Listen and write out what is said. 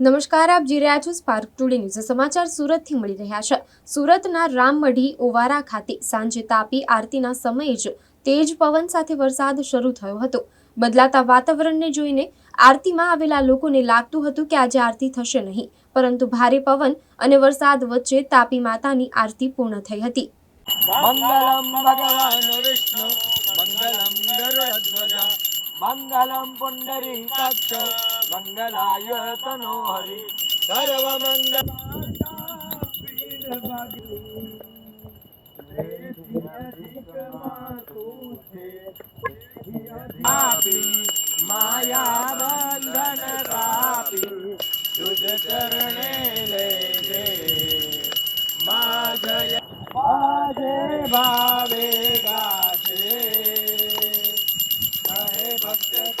નમસ્કાર, આપ જી રહ્યા છો સ્પાર્ક ટુડે ન્યૂઝ સમાચાર સુરતથી મળી રહ્યા છે. સુરતના રામમઢી ઓવારા ખાતે સાંજે તાપી આરતીના સમયે જ તેજ પવન સાથે વરસાદ શરૂ થયો હતો. બદલાતા વાતાવરણને જોઈને આરતીમાં આવેલા લોકોને લાગતું હતું કે આજે આરતી થશે નહીં, પરંતુ ભારે પવન અને વરસાદ વચ્ચે તાપી માતાની આરતી પૂર્ણ થઈ હતી. મંગલમ મંગલમ મંગલમ મંગલાય તનો હરિ સર્વ મંગલ આપી માયા બંધન કાપી તુજ ચરણે લે દે મા જય માધે ભાવે ગાશે કહે ભક્ત